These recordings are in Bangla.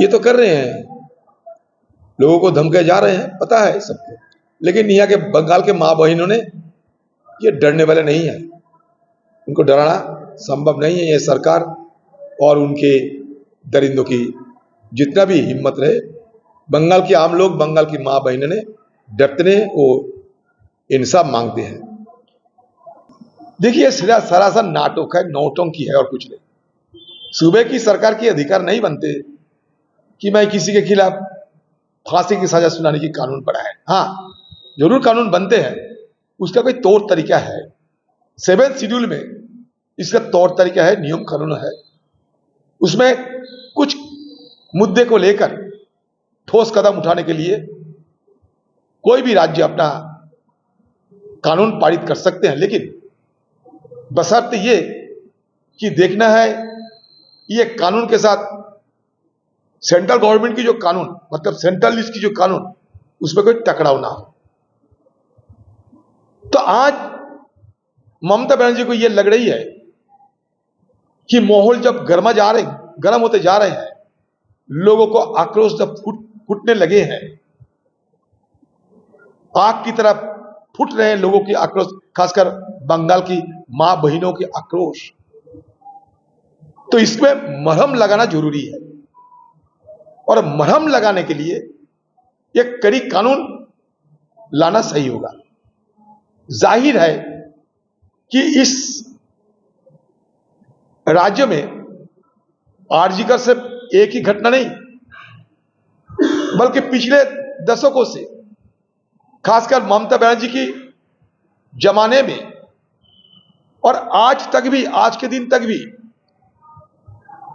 ये तो कर रहे हैं। लोगों को धमके जा रहे हैं, पता है सबको लेकिन यहाँ के बंगाल के माँ बहनों ने ये डरने वाले नहीं है। उनको डराना संभव नहीं है ये सरकार और उनके दरिंदों की जितना भी हिम्मत रहे। बंगाल के आम लोग, बंगाल की माँ बहनों ने डरते वो इंसाफ मांगते हैं। देखिए, सिरा- सरासर नाटक है नौटंकी है और कुछ नहीं। सूबे की सरकार के अधिकार नहीं बनते। कि मैं किसी के खिलाफ फांसी की सजा सुनाने की कानून बनाए हाँ ज़रूर कानून बनते हैं। उसका कोई तौर तरीका है। सेवेंथ शेड्यूल में इसका तौर तरीका है, नियम कानून है। उसमें कुछ मुद्दे को लेकर ठोस कदम उठाने के लिए कोई भी राज्य अपना कानून पारित कर सकते हैं। लेकिन बशर्ते ये कि देखना है ये कानून के साथ सेंट्रल गवर्नमेंट की जो कानून मतलब सेंट्रल लिस्ट की जो कानून, उसमें कोई टकराव ना हो। तो आज ममता बनर्जी को यह लग रही है कि माहौल जब गर्मा जा रहे, गर्म होते जा रहे हैं, लोगों को आक्रोश जब फुट, फूटने लगे हैं, आग की तरह फुट रहे हैं लोगों की आक्रोश, खासकर बंगाल की माँ बहनों की आक्रोश। तो इसमें मरहम लगाना ज़रूरी है। और मरहम लगाने के लिए एक कड़ी कानून लाना सही होगा। ज़ाहिर है कि इस राज्य में आरजीकर से एक ही घटना नहीं, बल्कि पिछले दशकों से, खासकर ममता बनर्जी की जमाने में, और आज तक भी, आज के दिन तक भी,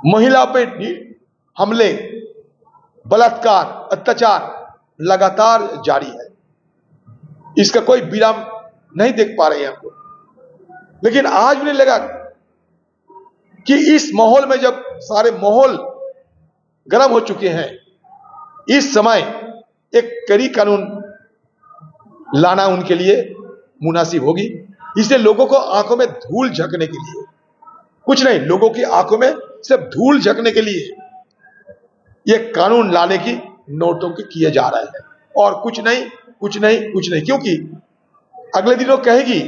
महिला पे हमले बलात्कार, अत्याचार लगातार जारी है। इसका कोई विराम नहीं देख पा रहे हैं हमको लेकिन आज उन्हें लगा कि इस माहौल में जब सारे माहौल गर्म हो चुके हैं, इस समय एक कड़ी कानून लाना उनके लिए मुनासिब होगी। इसलिए लोगों को आँखों में धूल झकने के लिए, कुछ नहीं, लोगों की आँखों में सिर्फ़ धूल झकने के लिए यह कानून लाने की नोटों के किए जा रहे हैं। और कुछ नहीं कुछ नहीं कुछ नहीं। क्योंकि अगले दिनों कहेगी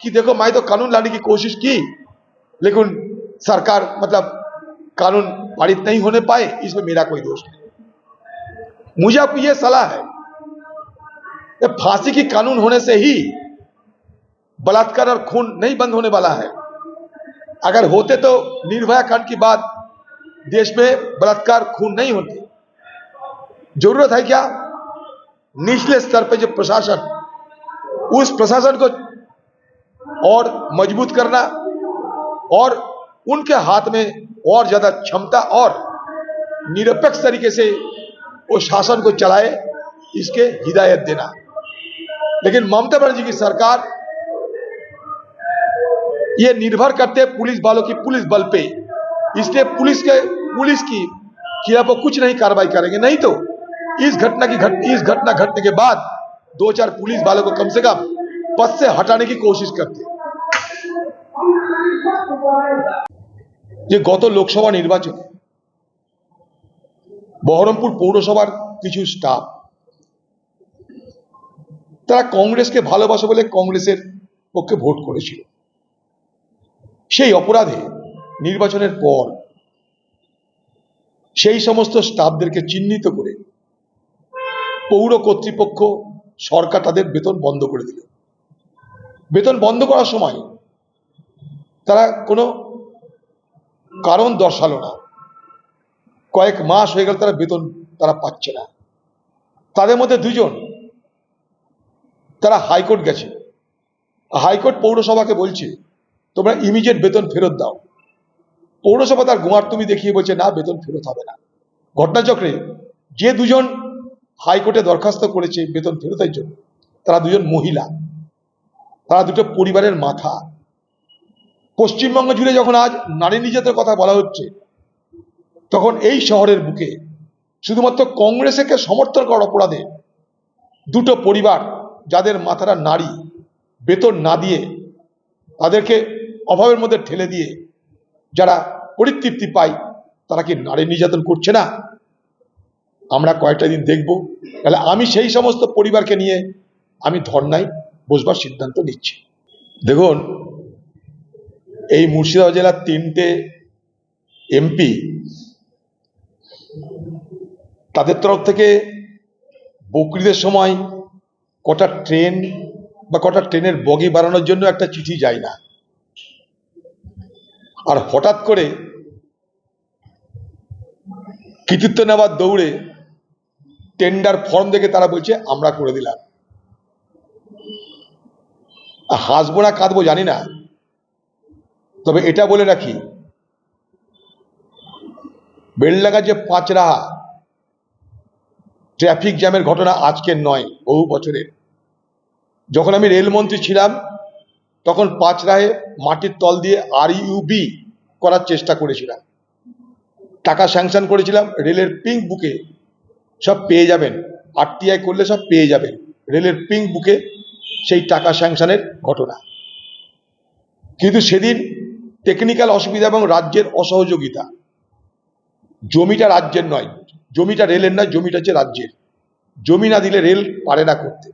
कि देखो, मैं तो कानून लाने की कोशिश की, लेकिन सरकार मतलब कानून पारित नहीं होने पाए, इसमें मेरा कोई दोष नहीं। मुझे आपको यह सलाह है फांसी की कानून होने से ही बलात्कार और खून नहीं बंद होने वाला है। अगर होते तो निर्भया कांड की बात देश में बलात्कार खून नहीं होते। ज़रूरत है क्या? निचले स्तर पे जो प्रशासन, उस प्रशासन को और मज़बूत करना और उनके हाथ में और ज़्यादा क्षमता और निरपेक्ष तरीके से वो शासन को चलाए, इसके हिदायत देना। लेकिन ममता बनर्जी की सरकार ये निर्भर करते पुलिस वालों की पुलिस बल पे। इसलिए पुलिस के पुलिस की खिलाफ वो कुछ नहीं कार्रवाई करेंगे नहीं तो इस घटना की घट इस घटना घटने के बाद दो चार पुलिस वालों को कम से कम पद से हटाने की कोशिश करते যে গত লোকসভা নির্বাচনে বহরমপুর পৌরসভার কিছু স্টাফ তারা কংগ্রেসকে ভালোবাসে বলে কংগ্রেসের পক্ষে ভোট করেছিল সেই অপরাধে নির্বাচনের পর সেই সমস্ত স্টাফদেরকে চিহ্নিত করে পৌর কর্তৃপক্ষ সরকার তাদের বেতন বন্ধ করে দিল। বেতন বন্ধ করার সময় তারা কোনো কারণ দর্শালো না। কয়েক মাস হয়ে গেল তারা বেতন তারা পাচ্ছে না। তাদের মধ্যে দুজন তারা হাইকোর্ট গেছে। হাইকোর্ট পৌরসভাকে বলছে, তোমরা ইমিডিয়েট বেতন ফেরত দাও। পৌরসভা তার গোয়ার তুমি দেখিয়ে বলছে, না, বেতন ফেরত হবে না। ঘটনাচক্রে যে দুজন হাইকোর্টে দরখাস্ত করেছে বেতন ফেরতের জন্য, তারা দুজন মহিলা। তারা দুটো পরিবারের মাথা। পশ্চিমবঙ্গ জুড়ে যখন আজ নারী নির্যাতনের কথা বলা হচ্ছে, তখন এই শহরের বুকে শুধুমাত্র কংগ্রেসকে সমর্থন করার অপরাধে দুটো পরিবার, যাদের মাথারা নারী, বেতন না দিয়ে তাদেরকে অভাবের মধ্যে ঠেলে দিয়ে যারা পরিতৃপ্তি পায়, তারা কি নারী নির্যাতন করছে না? আমরা কয়েকটা দিন দেখব। তাহলে আমি সেই সমস্ত পরিবারকে নিয়ে আমি ধর্নায় বসবার সিদ্ধান্ত নিচ্ছি। দেখুন, এই মুর্শিদাবাদ জেলার তিনটে এমপি তাদের তরফ থেকে বকরিদের সময় কটা ট্রেন বা কটা ট্রেনের বগি বাড়ানোর জন্য একটা চিঠি যায় না। আর হঠাৎ করে কৃতিত্ব নেওয়ার দৌড়ে টেন্ডার ফর্ম দেখে তারা বলছে, আমরা করে দিলাম। হাসবো না কাঁদবো জানি না। তবে এটা বলে রাখি বেলডাঙ্গার যে পাঁচরাহা ট্রাফিক জ্যামের ঘটনা আজকের নয়, বহু বছরের। যখন আমি রেলমন্ত্রী ছিলাম তখন পাঁচ রায়ে মাটির তল দিয়ে আর ইউবি করার চেষ্টা করেছিলাম। টাকা স্যাংশন করেছিলাম, রেলের পিঙ্ক বুকে সব পেয়ে যাবেন আরটিআই করলে সব পেয়ে যাবেন। রেলের পিঙ্ক বুকে সেই টাকা স্যাংশনের ঘটনা। কিন্তু সেদিন টেকনিক্যাল অসুবিধা এবং রাজ্যের অসহযোগিতা। জমিটা রাজ্যের নয়, জমিটা রেলের নয়, জমিটা হচ্ছে রাজ্যের। জমি না দিলে রেল পারে না করতে।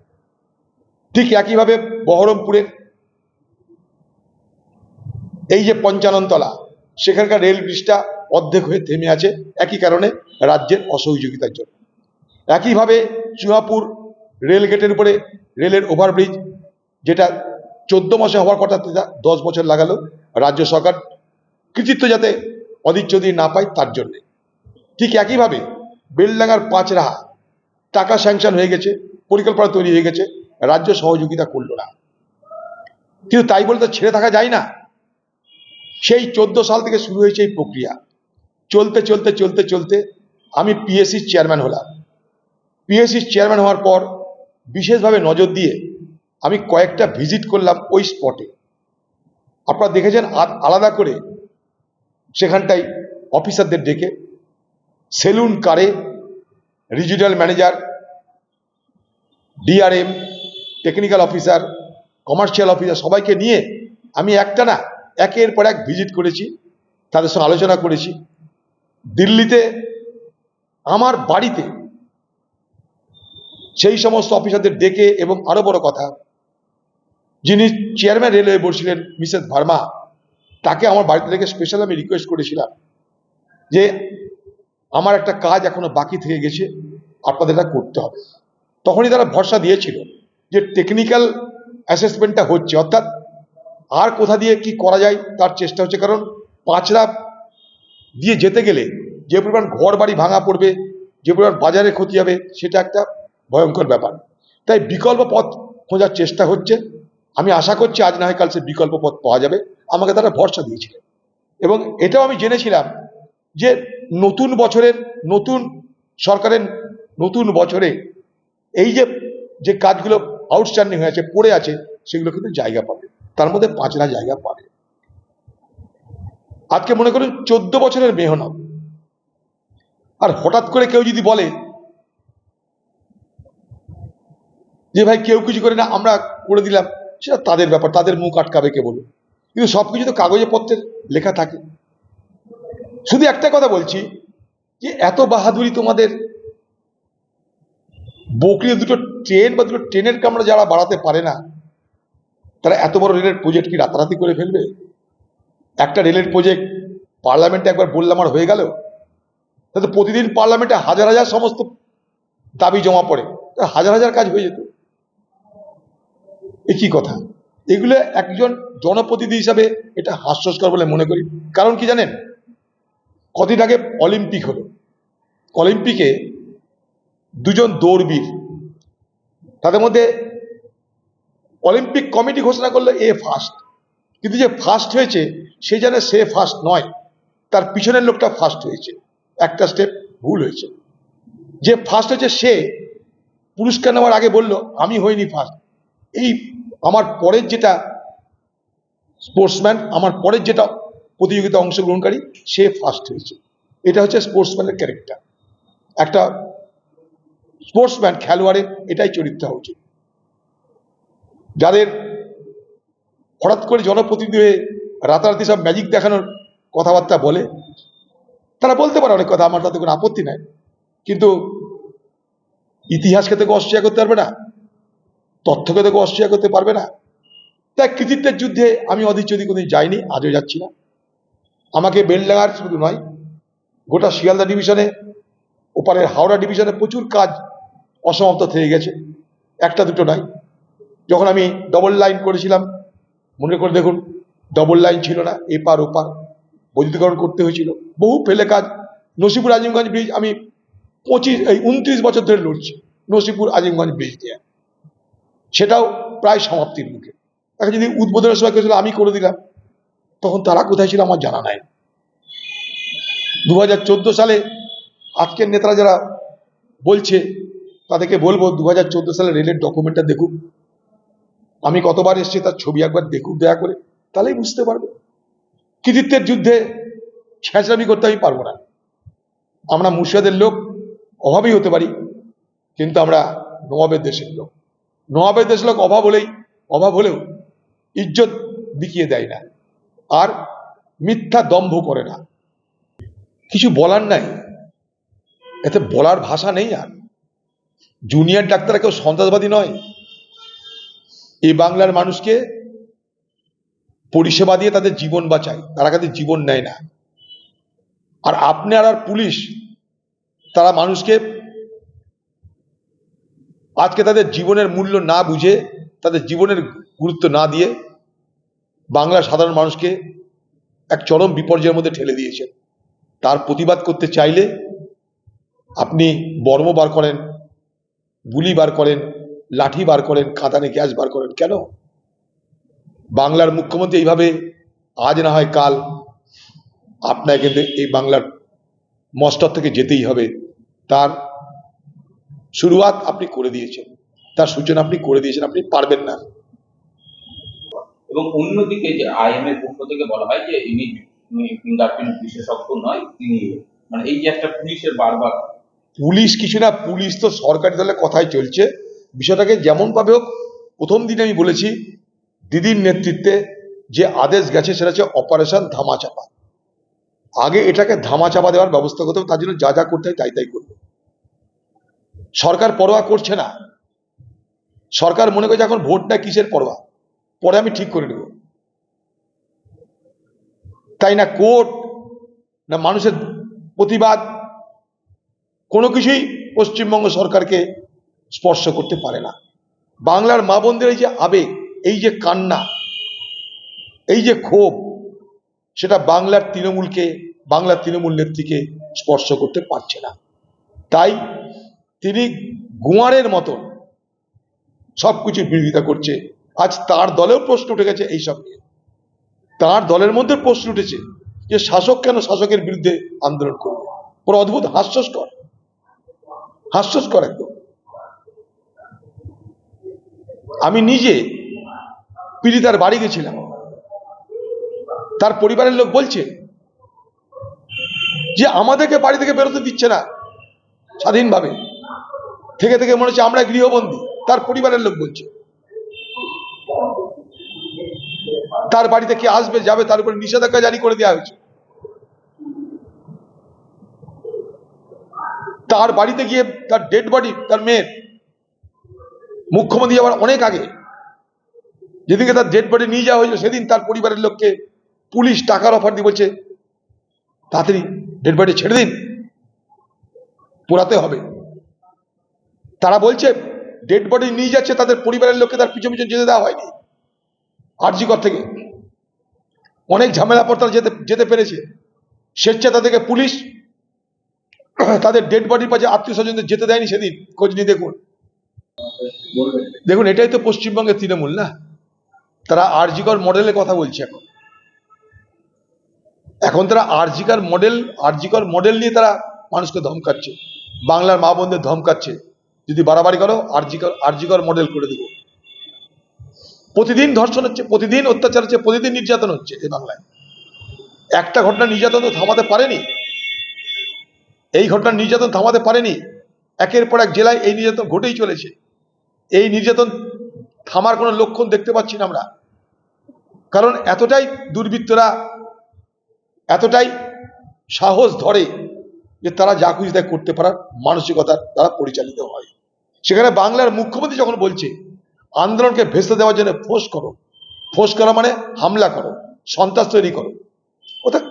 ঠিক একইভাবে বহরমপুরের এই যে পঞ্চাননতলা, সেখানকার রেল ব্রিজটা অর্ধেক হয়ে থেমে আছে, একই কারণে রাজ্যের অসহযোগিতার জন্য। একইভাবে চুয়াপুর রেল গেটের উপরে রেলের ওভারব্রিজ, যেটা চোদ্দ মাসে হওয়ার কথা দশ বছর লাগালো, রাজ্য সরকার কৃতিত্ব যাতে অদিচ্ছদি না পায়, তার জন্যে। ঠিক একইভাবে বেলডাঙ্গার পাঁচরাহা টাকা স্যাংশন হয়ে গেছে, পরিকল্পনা তৈরি হয়ে গেছে, রাজ্য সহযোগিতা করল না। কিন্তু তাই বলে তো ছেড়ে থাকা যায় না। সেই চোদ্দ সাল থেকে শুরু হয়েছে এই প্রক্রিয়া। চলতে চলতে চলতে চলতে আমি পিএসসির চেয়ারম্যান হলাম। পিএসসির চেয়ারম্যান হওয়ার পর বিশেষভাবে নজর দিয়ে আমি কয়েকটা ভিজিট করলাম ওই স্পটে আপনারা দেখেছেন আ- আলাদা করে সেখানটায় অফিসারদের ডেকে সেলুন কারে regional manager DRM technical officer commercial officer সবাইকে নিয়ে আমি একটা না একের পর এক ভিজিট করেছি, তাদের সঙ্গে আলোচনা করেছি। দিল্লিতে, আমার বাড়িতে সেই সমস্ত অফিসারদের ডেকে এবং আরও বড় কথা, যিনি চেয়ারম্যান রেলওয়ে বোর্ড ছিলেন, মিসেস ভার্মা, তাকে আমার বাড়িতে থেকে স্পেশাল আমি রিকোয়েস্ট করেছিলাম যে আমার একটা কাজ এখনও বাকি থেকে গেছে, আপনাদের এটা করতে হবে। তখনই তারা ভরসা দিয়েছিল যে টেকনিক্যাল অ্যাসেসমেন্টটা হচ্ছে, অর্থাৎ আর কোথা দিয়ে কি করা যায় তার চেষ্টা হচ্ছে কারণ পাঁচরা দিয়ে যেতে গেলে যে পরিমাণ ঘর বাড়ি ভাঙা পড়বে, যে পরিমাণ বাজারে ক্ষতি হবে, সেটা একটা ভয়ঙ্কর ব্যাপার। তাই বিকল্প পথ খোঁজার চেষ্টা হচ্ছে। আমি আশা করছি আজ না হয় কাল সে বিকল্প পথ পাওয়া যাবে। আমাকে তারা ভরসা দিয়েছিলেন এবং এটাও আমি জেনেছিলাম যে নতুন বছরের, নতুন সরকারের, নতুন বছরে এই যে যে কাজগুলো আউটস্ট্যান্ডিং হয়েছে পড়ে আছে, সেগুলো কিন্তু জায়গা পাবে। তার মধ্যে পাঁচরা জায়গা পাবে। আজকে মনে করুন চোদ্দ বছরের মেহনত। আর হঠাৎ করে কেউ যদি বলে যে, ভাই, কেউ কিছু করে না, আমরা করে দিলাম। সেটা তাদের ব্যাপার, তাদের মুখ আটকাবে কে বলুন? কিন্তু সবকিছু তো কাগজে পত্রে লেখা থাকে। শুধু একটা কথা বলছি, যে এত বাহাদুরি তোমাদের বকরিয়ে দুটো ট্রেন বা দুটো ট্রেনের কামরা যারা বাড়াতে পারে না তারা এত বড় রেলের প্রজেক্ট কি রাতারাতি করে ফেলবে? একটা রেলের প্রজেক্ট পার্লামেন্টে একবার বললাম আর হয়ে গেল? তাতে প্রতিদিন পার্লামেন্টে হাজার হাজার সমস্ত দাবি জমা পড়ে। হাজার হাজার কাজ হয়ে যেত। এ কি কথা? এগুলো একজন জনপ্রতিনিধি হিসাবে এটা হাস্যস্কর বলে মনে করি। কারণ কি জানেন? কদিন আগে অলিম্পিক হলো। অলিম্পিকে দুজন দৌড়বীর, তাদের মধ্যে অলিম্পিক কমিটি ঘোষণা করল এ ফার্স্ট কিন্তু যে ফার্স্ট হয়েছে, সে জানে সে ফার্স্ট নয়, তার পিছনের লোকটা ফার্স্ট হয়েছে। একটা স্টেপ ভুল হয়েছে। যে ফার্স্ট হয়েছে সে পুরস্কার নেওয়ার আগে বলল, আমি হইনি ফার্স্ট এই আমার পরের যেটা স্পোর্টসম্যান আমার পরের যেটা প্রতিযোগিতা অংশগ্রহণকারী, সে ফার্স্ট হয়েছে। এটা হচ্ছে স্পোর্টসম্যানের ক্যারেক্টার একটা স্পোর্টসম্যান খেলোয়াড়ের এটাই চরিত্র হওয়া উচিত। যাদের হঠাৎ করে জনপ্রতিনিধি হয়ে রাতারাতি সব ম্যাজিক দেখানোর কথাবার্তা বলে, তারা বলতে পারে অনেক কথা, আমার তাতে কোনো আপত্তি নাই। কিন্তু ইতিহাসকে থেকে অস্বীকার করতে পারবে না, তথ্যকে থেকে অস্বীকার করতে পারবে না। তাই কৃতিত্বের যুদ্ধে আমি অধিক যদি কোনোদিন যাইনি, আজও যাচ্ছি না। আমাকে বেলডাঙ্গার শুধু নয়, গোটা শিয়ালদা ডিভিশনে, ওপারের হাওড়া ডিভিশনে প্রচুর কাজ অসমাপ্ত থেকে গেছে। একটা দুটো নয় যখন আমি ডবল লাইন করেছিলাম মনে করে দেখুন ডবল লাইন ছিল না এপার ওপার বৈদ্যুতিকরণ করতে হয়েছিল। বহু ফেলে কাজ। নসিপুর আজিমগঞ্জ ব্রিজ আমি পঁচিশ এই উনত্রিশ বছর ধরে লড়ছি নসিপুর আজিমগঞ্জ ব্রিজ দিয়ে। সেটাও প্রায় সমাপ্তির মুখে। এখন যদি উদ্বোধনের সময় কেউ ছিল, আমি করে দিলাম। তখন তারা কোথায় ছিল আমার জানা নাই। দু হাজার চোদ্দ সালে আজকের নেতারা যারা বলছে তাদেরকে বলব দু হাজার চোদ্দ সালে রেলের ডকুমেন্টটা দেখুক আমি কতবার এসেছি তার ছবি একবার দেখুক, দয়া করে। তাহলেই বুঝতে পারবে। কৃতিত্বের যুদ্ধে ছেঁচড়ামি করতে আমি পারব না। আমরা মুর্শিদাদের লোক, অভাবই হতে পারি, কিন্তু আমরা নবাবের দেশের লোক। নবাবের দেশের লোক অভাব হলেই, অভাব হলেও ইজ্জত বিকিয়ে দেয় না, আর মিথ্যা দম্ভ করে না। কিছু বলার নাই। এতে বলার ভাষা নেই আর। জুনিয়র ডাক্তাররা কেউ সন্ত্রাসবাদী নয়। এই বাংলার মানুষকে পরিষেবা দিয়ে তাদের জীবন বাঁচায়। তারা তাদের জীবন নেয় না। আর আপনার আর পুলিশ, তারা মানুষকে আজকে তাদের জীবনের মূল্য না বুঝে, তাদের জীবনের গুরুত্ব না দিয়ে বাংলার সাধারণ মানুষকে এক চরম বিপর্যয়ের মধ্যে ঠেলে দিয়েছেন। তার প্রতিবাদ করতে চাইলে আপনি বর্ম বার করেন গুলি বার করেন লাঠি বার করেন কাঁদানে গ্যাস বার করেন কেন? বাংলার মুখ্যমন্ত্রী এইভাবে আজ না হয় কাল আপনাকে কিন্তু এই বাংলার মস্তর থেকে যেতেই হবে। তার শুরুয়াত আপনি করে দিয়েছেন তার সূচনা আপনি করে দিয়েছেন আপনি পারবেন না। এবং অন্যদিকে যে আইএম এর পক্ষ থেকে বলা হয় যে ইনি ফিঙ্গারপ্রিন্ট বিশেষজ্ঞ নয় তিনি মানে এই যে একটা পুলিশের বারবার পুলিশ কিছু না পুলিশ তো সরকারি দলের কথাই চলছে। বিষয়টাকে যেমন পাবে হোক, প্রথম দিনে আমি বলেছি, দিদির নেতৃত্বে যে আদেশ গেছে সেটা হচ্ছে অপারেশন ধামাচাপা। আগে এটাকে ধামাচাপা দেওয়ার ব্যবস্থা করতে হবে, তার জন্য যা যা করতে হয় তাই তাই করবে। সরকার পরোয়া করছে না। সরকার মনে করছে এখন ভোটটা কিসের পরোয়া? পরে আমি ঠিক করে নেব। তাই না কোর্ট, না মানুষের প্রতিবাদ, কোনো কিছুই পশ্চিমবঙ্গ সরকারকে স্পর্শ করতে পারে না। বাংলার মা বোনদের এই যে আবেগ, এই যে কান্না, এই যে ক্ষোভ, সেটা বাংলার তৃণমূলকে, বাংলার তৃণমূল নেত্রীকে স্পর্শ করতে পারছে না। তাই তিনি গুয়ারের মতন সব সবকিছু বিরোধিতা করছে। আজ তার দলেও প্রশ্ন উঠে গেছে এইসব নিয়ে। তার দলের মধ্যে প্রশ্ন উঠেছে যে শাসক কেন শাসকের বিরুদ্ধে আন্দোলন করবে? পুরো অদ্ভুত, হাস্যস্কর। হাস্যস্কর একদম। আমি নিজে পীড়িতার বাড়ি গেছিলাম। তার পরিবারের লোক বলছে যে আমাদেরকে বাড়ি থেকে বেরোতে দিচ্ছে না স্বাধীনভাবে। থেকে থেকে মনে হচ্ছে আমরা গৃহবন্দী। তার পরিবারের লোক বলছে। তার বাড়িতে কে আসবে, যাবে, তার উপরে নিষেধাজ্ঞা জারি করে দেওয়া হয়েছে। তার বাড়িতে গিয়ে তার ডেড বডি তার মেয়ের মুখ্যমন্ত্রী আবার অনেক আগে। যেদিনকে তার ডেড বডি নিয়ে যাওয়া হয়েছিল, সেদিন তার পরিবারের লোককে পুলিশ টাকার অফার দিয়ে বলছে, তাড়াতাড়ি ডেড বডি ছেড়ে দিন, পোড়াতে হবে। তারা বলছে ডেড বডি নিয়ে যাচ্ছে, তাদের পরিবারের লোককে তার পিছন পিছন যেতে দেওয়া হয়নি, আরজিকর থেকে। অনেক ঝামেলা পর তারা যেতে যেতে পেরেছে। স্বেচ্ছা তাদেরকে পুলিশ, তাদের ডেড বডির পাশে আত্মীয় স্বজনদের যেতে দেয়নি সেদিন, খোঁজ নিয়ে দেখুন। দেখুন, এটাই তো পশ্চিমবঙ্গের তৃণমূল না? তারা আরজিকর মডেলের কথা বলছে এখন। এখন তারা আরজিকার মডেল, আরজিকর মডেল নিয়ে তারা মানুষকে ধমকাচ্ছে। বাংলার মা বোনদের ধমকাচ্ছে। যদি বাড়াবাড়ি করো, আরজিকর আরজিকর মডেল করে দেবো। প্রতিদিন ধর্ষণ হচ্ছে, প্রতিদিন অত্যাচার হচ্ছে, প্রতিদিন নির্যাতন হচ্ছে এই বাংলায়। একটা ঘটনা নির্যাতন তো থামাতে পারেনি। এই ঘটনার নির্যাতন থামাতে পারেনি। একের পর এক জেলায় এই নির্যাতন ঘটেই চলেছে। এই নির্যাতন থামার কোনো লক্ষণ দেখতে পাচ্ছি না আমরা। কারণ এতটাই দুর্বৃত্তরা, এতটাই সাহস ধরে যে তারা যা খুশি তাই করতে পারার মানসিকতা দ্বারা পরিচালিত হয়। সেখানে বাংলার মুখ্যমন্ত্রী যখন বলছে, আন্দোলনকে ভেস্তে দেওয়ার জন্য ফোঁস করো, ফোঁস করা মানে হামলা করো, সন্ত্রাস তৈরি করো। অর্থাৎ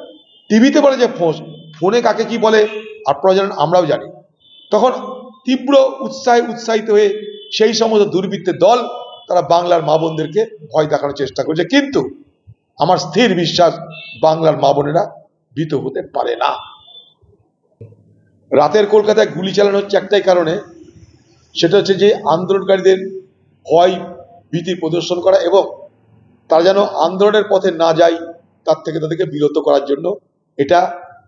টিভিতে বলে যে ফোঁস, ফোনে কাকে কি বলে আপনারা জানেন, আমরাও জানি। তখন তীব্র উৎসাহে উৎসাহিত হয়ে সেই সমস্ত দুর্বৃত্তের দল তারা বাংলার মা বোনদেরকে ভয় দেখানোর চেষ্টা করছে। কিন্তু আমার স্থির বিশ্বাস, বাংলার মা বোনেরা ভীত হতে পারে না। রাতের কলকাতায় গুলি চালানো হচ্ছে একটাই কারণে। সেটা হচ্ছে যে আন্দোলনকারীদের ভয়, ভীতি প্রদর্শন করা এবং তারা যেন আন্দোলনের পথে না যায়, তার থেকে তাদেরকে বিরত করার জন্য এটা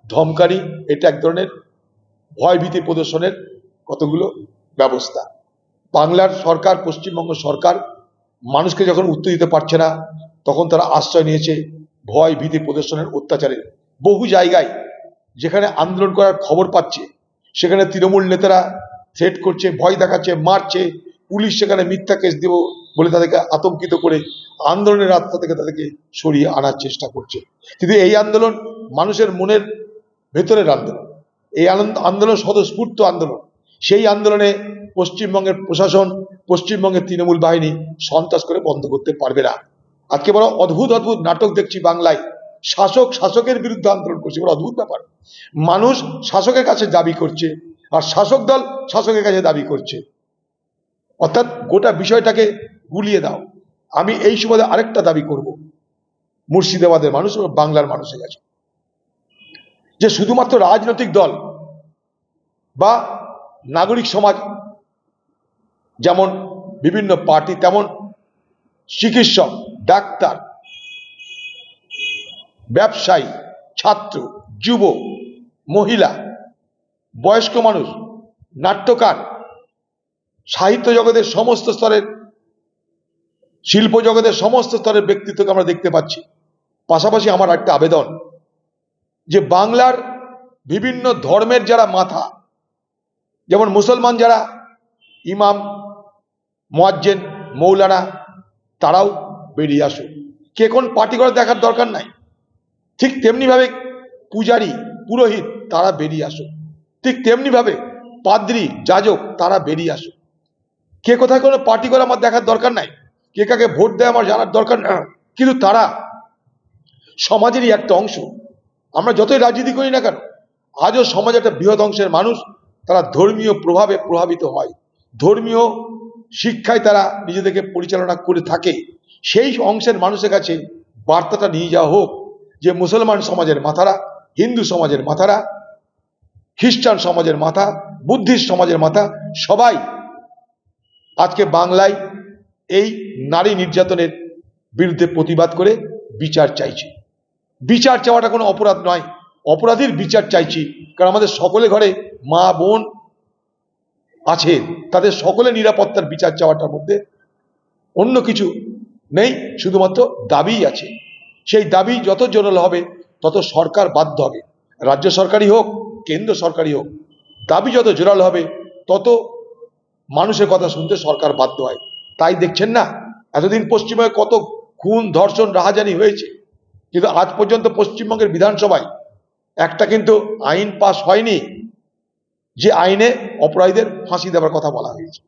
ধমকারি এটা এক ধরনের ভয়, ভীতি প্রদর্শনের কতগুলো ব্যবস্থা। বাংলার সরকার, পশ্চিমবঙ্গ সরকার মানুষকে যখন উত্তর দিতে পারছে না, তখন তারা আশ্রয় নিয়েছে ভয় ভীতি প্রদর্শনের অত্যাচারের বহু জায়গায় যেখানে আন্দোলন করার খবর পাচ্ছে, সেখানে তৃণমূল নেতারা থ্রেট করছে, ভয় দেখাচ্ছে, মারছে, পুলিশ সেখানে মিথ্যা কেস দেব বলে তাদেরকে আতঙ্কিত করে আন্দোলনের রাস্তা থেকে তাদেরকে সরিয়ে আনার চেষ্টা করছে। কিন্তু এই আন্দোলন মানুষের মনের ভেতরের আন্দোলন। এই আন্দোলন স্বতঃস্ফূর্ত আন্দোলন। সেই আন্দোলনে পশ্চিমবঙ্গের প্রশাসন, পশ্চিমবঙ্গের তৃণমূল বাহিনী সন্ত্রাস করে বন্ধ করতে পারবে না। আজকে বড় অদ্ভুত অদ্ভুত নাটক দেখছি বাংলায়। শাসক, শাসকের বিরুদ্ধে আন্দোলন করছে, বড় অদ্ভুত ব্যাপার। মানুষ শাসকের কাছে দাবি করছে, আর শাসক দল শাসকের কাছে দাবি করছে। অর্থাৎ গোটা বিষয়টাকে গুলিয়ে দাও। আমি এই সময় আরেকটা দাবি করব। মুর্শিদাবাদের মানুষ এবং বাংলার মানুষের কাছে। যে শুধুমাত্র রাজনৈতিক দল বা নাগরিক সমাজ, যেমন বিভিন্ন পার্টি, তেমন চিকিৎসক, ডাক্তার, ব্যবসায়ী, ছাত্র, যুব, মহিলা, বয়স্ক মানুষ, নাট্যকার, সাহিত্য জগতের সমস্ত স্তরের, শিল্প জগতের সমস্ত স্তরের ব্যক্তিত্বকে আমরা দেখতে পাচ্ছি। পাশাপাশি আমার একটা আবেদন যে বাংলার বিভিন্ন ধর্মের যারা মাথা যেমন মুসলমান যারা, ইমাম, মোয়াজ্জেন, মৌলানা, তারাও বেরিয়ে আসুক। কে কোন পার্টি করে দেখার দরকার নাই। ঠিক তেমনিভাবে পূজারি, পুরোহিত, তারা বেরিয়ে আসুক। ঠিক তেমনিভাবে পাদ্রি, যাজক, তারা বেরিয়ে আসুক। কে কোথায় কোনো পার্টি করে আমার দেখার দরকার নাই। কে কাকে ভোট দেয় আমার জানার দরকার না কিন্তু তারা সমাজেরই একটা অংশ। আমরা যতই রাজনীতি করি না কেন, আজও সমাজ একটা বৃহৎ অংশের মানুষ। তারা ধর্মীয় প্রভাবে প্রভাবিত হয়। ধর্মীয় শিক্ষায় তারা নিজেদেরকে পরিচালনা করে থাকে। সেই অংশের মানুষের কাছে বার্তাটা নিয়ে যাওয়া হোক যে মুসলমান সমাজের মাথারা, হিন্দু সমাজের মাথারা, খ্রিস্টান সমাজের মাথা, বুদ্ধিস্ট সমাজের মাথা, সবাই আজকে বাংলায় এই নারী নির্যাতনের বিরুদ্ধে প্রতিবাদ করে বিচার চাইছে। বিচার চাওয়াটা কোনো অপরাধ নয়। অপরাধীর বিচার চাইছি, কারণ আমাদের সকলে ঘরে মা, বোন আছে, তাদের সকলে নিরাপত্তার বিচার চাওয়াটার মধ্যে অন্য কিছু নেই, শুধুমাত্র দাবিই আছে। সেই দাবি যত জোরাল হবে, তত সরকার বাধ্য হবে। রাজ্য সরকারই হোক, কেন্দ্র সরকারই হোক, দাবি যত জোরাল হবে, তত মানুষের কথা শুনতে সরকার বাধ্য হয়। তাই দেখছেন না, এতদিন পশ্চিমবঙ্গে কত খুন, ধর্ষণ, রাহাজানি হয়েছে, কিন্তু আজ পর্যন্ত পশ্চিমবঙ্গের বিধানসভায় একটা কিন্তু আইন পাস হয়নি, যে আইনে অপরাধীদের ফাঁসি দেওয়ার কথা বলা হয়েছে।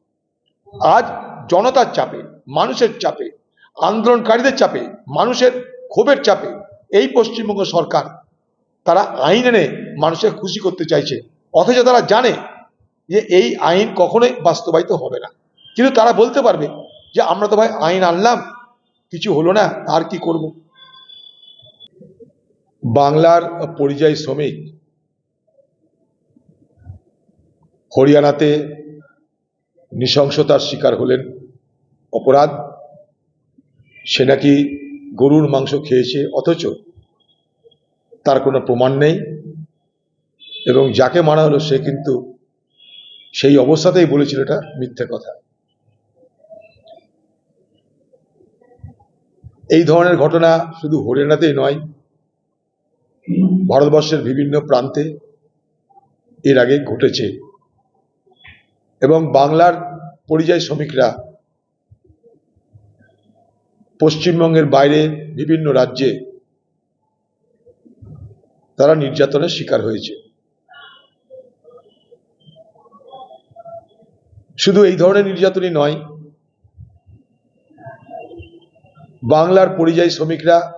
আজ জনতার চাপে, মানুষের চাপে, আন্দোলনকারীদের চাপে, মানুষের ক্ষোভের চাপে এই পশ্চিমবঙ্গ সরকার তারা আইন এনে মানুষের খুশি করতে চাইছে। অথচ তারা জানে যে এই আইন কখনোই বাস্তবায়িত হবে না। কিন্তু তারা বলতে পারবে যে, আমরা তো ভাই আইন আনলাম, কিছু হলো না, আর কি করব? বাংলার পরিযায়ী শ্রমিক হরিয়ানাতে নৃশংসতার শিকার হলেন অপরাধ। সে নাকি গরুর মাংস খেয়েছে, অথচ তার কোনো প্রমাণ নেই এবং যাকে মারা হলো সে কিন্তু সেই অবস্থাতেই বলেছিল এটা মিথ্যে কথা। এই ধরনের ঘটনা শুধু হরিয়ানাতেই নয় ভারতবর্ষের বিভিন্ন প্রান্তে এর আগে ঘটেছে। এবং বাংলার পরিযায়ী শ্রমিকরা পশ্চিমবঙ্গের বাইরে বিভিন্ন রাজ্যে তারা নির্যাতনের শিকার হয়েছে। শুধু এই ধরনের নির্যাতনই নয়, বাংলার পরিযায়ী শ্রমিকরা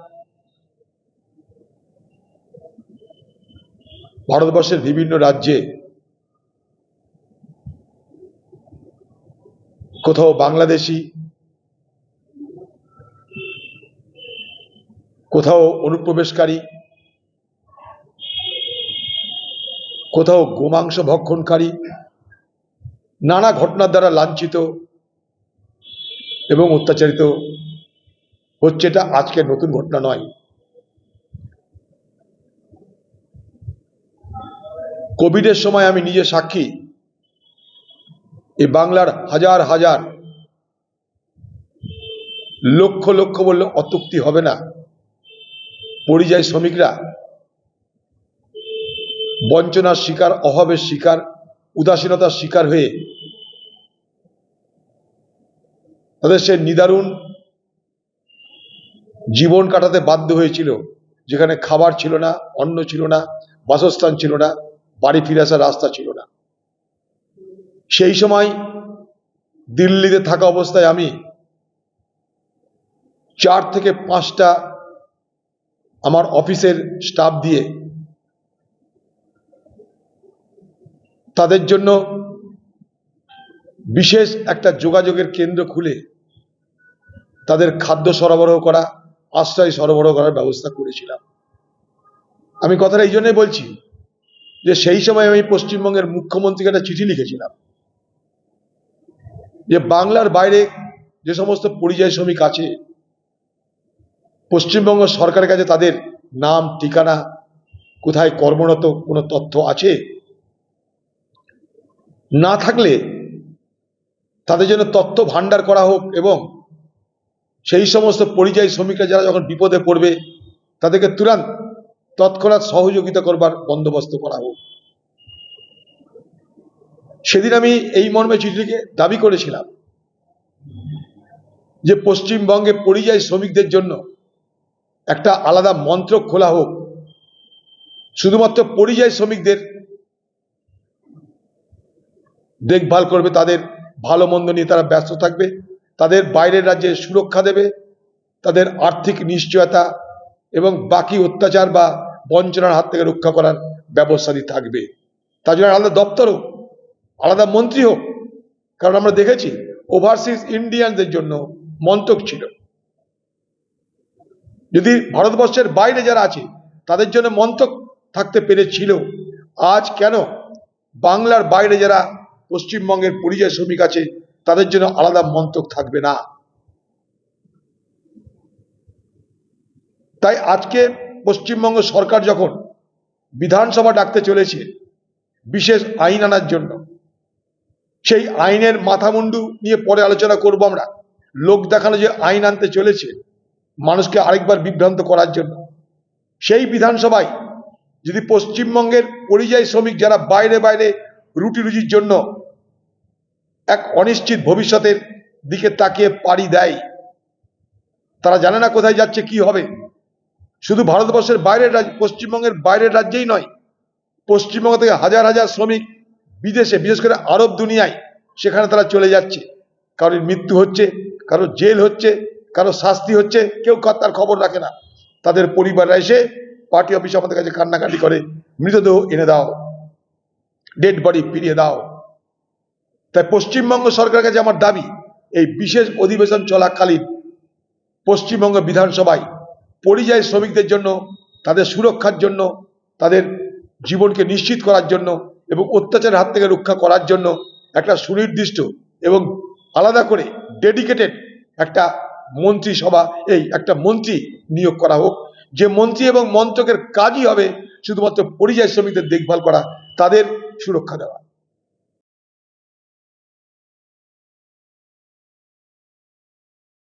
ভারতবর্ষের বিভিন্ন রাজ্যে কোথাও বাংলাদেশি, কোথাও অনুপ্রবেশকারী, কোথাও গোমাংস ভক্ষণকারী, নানা ঘটনার দ্বারা লাঞ্ছিত এবং অত্যাচারিত হচ্ছে এটা আজকের নতুন ঘটনা নয়। কোভিডের সময় আমি নিজে সাক্ষী। এই বাংলার হাজার হাজার লক্ষ লক্ষ বললে অত্যুক্তি হবে না। পরিযায়ী শ্রমিকরা বঞ্চনার শিকার, অভাবের শিকার, উদাসীনতার শিকার হয়ে তাদের সে নিদারুণ জীবন কাটাতে বাধ্য হয়েছিল। যেখানে খাবার ছিল না, অন্ন ছিল না, বাসস্থান ছিল না। বাড়ি ফিরে আসার রাস্তা ছিল না। সেই সময় দিল্লিতে থাকা অবস্থায় আমি চার থেকে পাঁচটা আমার অফিসের স্টাফ দিয়ে তাদের জন্য বিশেষ একটা যোগাযোগের কেন্দ্র খুলে তাদের খাদ্য সরবরাহ করা, আশ্রয় সরবরাহ করার ব্যবস্থা করেছিলাম। আমি কথাটা এই জন্যই বলছি যে সেই সময় আমি পশ্চিমবঙ্গের মুখ্যমন্ত্রীকে একটা চিঠি লিখেছিলাম। যে বাংলার বাইরে যে সমস্ত পরিযায়ী শ্রমিক আছে, পশ্চিমবঙ্গ সরকারের কাছে তাদের নাম, ঠিকানা, কোথায় কর্মরত, কোনো তথ্য আছে? না থাকলে তাদের জন্য তথ্য ভান্ডার করা হোক এবং সেই সমস্ত পরিযায়ী শ্রমিকরা যারা যখন বিপদে পড়বে, তাদেরকে তুরান্ত তৎক্ষণাৎ সহযোগিতা করবার বন্দোবস্ত করা হোক। সেদিন আমি এই মর্মে চিঠিকে দাবি করেছিলাম যে পশ্চিমবঙ্গে পরিযায়ী শ্রমিকদের জন্য একটা আলাদা মন্ত্র খোলা হোক। শুধুমাত্র পরিযায়ী শ্রমিকদের দেখভাল করবে, তাদের ভালো মন্দ নিয়ে তারা ব্যস্ত থাকবে, তাদের বাইরের রাজ্যে সুরক্ষা দেবে, তাদের আর্থিক নিশ্চয়তা এবং বাকি অত্যাচার বা বঞ্চনার হাত থেকে রক্ষা করার ব্যবস্থাটি থাকবে। তার জন্য আলাদা দপ্তর হোক আলাদা মন্ত্রী হোক কারণ আমরা দেখেছি ওভারসিজ ইন্ডিয়ানদের জন্য মন্ত্রক ছিল। যদি ভারতবর্ষের বাইরে যারা আছে, তাদের জন্য মন্ত্রক থাকতে পেরেছিল। আজ কেন বাংলার বাইরে যারা পশ্চিমবঙ্গের পরিযায়ী শ্রমিক আছে, তাদের জন্য আলাদা মন্ত্রক থাকবে না। তাই আজকে পশ্চিমবঙ্গ সরকার যখন বিধানসভা ডাকতে চলেছে, বিশেষ আইন আনার জন্য, সেই আইনের মাথামুন্ডু নিয়ে পরে আলোচনা করব আমরা। লোক দেখানো যে আইন আনতে চলেছে, মানুষকে আরেকবার বিভ্রান্ত করার জন্য। সেই বিধানসভায় যদি পশ্চিমবঙ্গের পরিযায়ী শ্রমিক যারা বাইরে বাইরে রুটি রুজির জন্য এক অনিশ্চিত ভবিষ্যতের দিকে তাকিয়ে পাড়ি দেয়, তারা জানে না কোথায় যাচ্ছে, কি হবে। শুধু ভারতবর্ষের বাইরের রাজ্য, পশ্চিমবঙ্গের বাইরের রাজ্যেই নয়, পশ্চিমবঙ্গ থেকে হাজার হাজার শ্রমিক বিদেশে, বিশেষ করে আরব দুনিয়ায় সেখানে তারা চলে যাচ্ছে। কারোর মৃত্যু হচ্ছে, কারোর জেল হচ্ছে কারও শাস্তি হচ্ছে, কেউ তার খবর রাখে না। তাদের পরিবাররা এসে পার্টি অফিস আমাদের কাছে কান্নাকাটি করে, মৃতদেহ এনে দাও ডেড বডি ফিরিয়ে দাও। তাই পশ্চিমবঙ্গ সরকারের কাছে আমার দাবি, এই বিশেষ অধিবেশন চলাকালীন পশ্চিমবঙ্গ বিধানসভায় পরিযায়ী শ্রমিকদের জন্য, তাদের সুরক্ষার জন্য, তাদের জীবনকে নিশ্চিত করার জন্য এবং অত্যাচারের হাত থেকে রক্ষা করার জন্য একটা সুনির্দিষ্ট এবং আলাদা করে ডেডিকেটেড একটা মন্ত্রিসভা, এই একটা মন্ত্রী নিয়োগ করা হোক। যে মন্ত্রী এবং মন্ত্রকের কাজই হবে শুধুমাত্র পরিযায়ী শ্রমিকদের দেখভাল করা, তাদের সুরক্ষা দেওয়া।